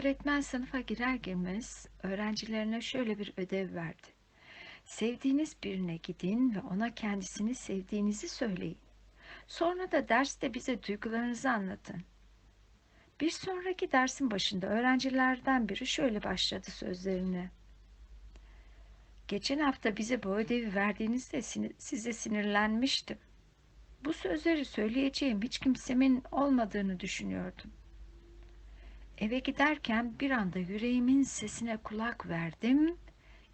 Öğretmen sınıfa girer girmez öğrencilerine şöyle bir ödev verdi. Sevdiğiniz birine gidin ve ona kendisini sevdiğinizi söyleyin. Sonra da derste bize duygularınızı anlatın. Bir sonraki dersin başında öğrencilerden biri şöyle başladı sözlerine. Geçen hafta bize bu ödevi verdiğinizde size sinirlenmiştim. Bu sözleri söyleyeceğim hiç kimsemin olmadığını düşünüyordum. Eve giderken bir anda yüreğimin sesine kulak verdim.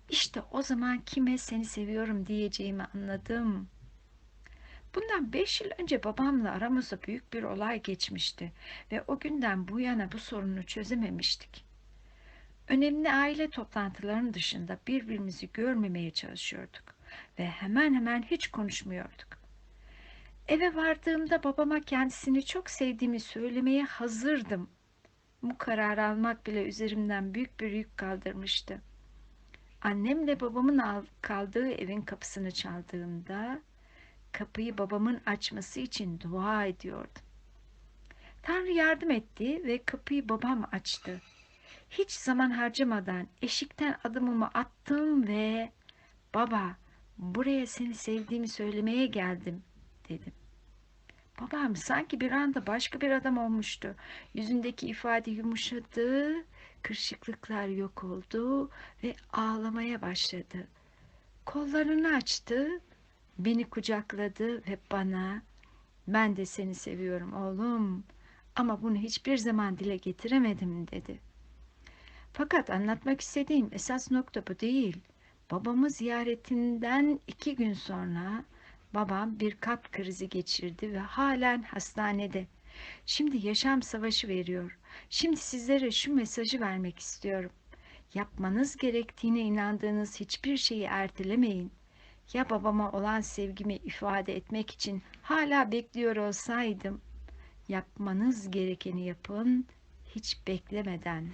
İşte o zaman kime seni seviyorum diyeceğimi anladım. Bundan beş yıl önce babamla aramızda büyük bir olay geçmişti ve o günden bu yana bu sorunu çözememiştik. Önemli aile toplantılarının dışında birbirimizi görmemeye çalışıyorduk ve hemen hemen hiç konuşmuyorduk. Eve vardığımda babama kendisini çok sevdiğimi söylemeye hazırdım. Bu kararı almak bile üzerimden büyük bir yük kaldırmıştı. Annemle babamın al- kaldığı evin kapısını çaldığımda kapıyı babamın açması için dua ediyordum. Tanrı yardım etti ve kapıyı babam açtı. Hiç zaman harcamadan eşikten adımımı attım ve baba buraya seni sevdiğimi söylemeye geldim dedim. Babam sanki bir anda başka bir adam olmuştu. Yüzündeki ifade yumuşadı, kırışıklıklar yok oldu ve ağlamaya başladı. Kollarını açtı, beni kucakladı ve bana ben de seni seviyorum oğlum ama bunu hiçbir zaman dile getiremedim dedi. Fakat anlatmak istediğim esas nokta bu değil. Babamı ziyaretinden iki gün sonra babam bir kalp krizi geçirdi ve halen hastanede. Şimdi yaşam savaşı veriyor. Şimdi sizlere şu mesajı vermek istiyorum. Yapmanız gerektiğine inandığınız hiçbir şeyi ertelemeyin. Ya babama olan sevgimi ifade etmek için hala bekliyor olsaydım, yapmanız gerekeni yapın, hiç beklemeden.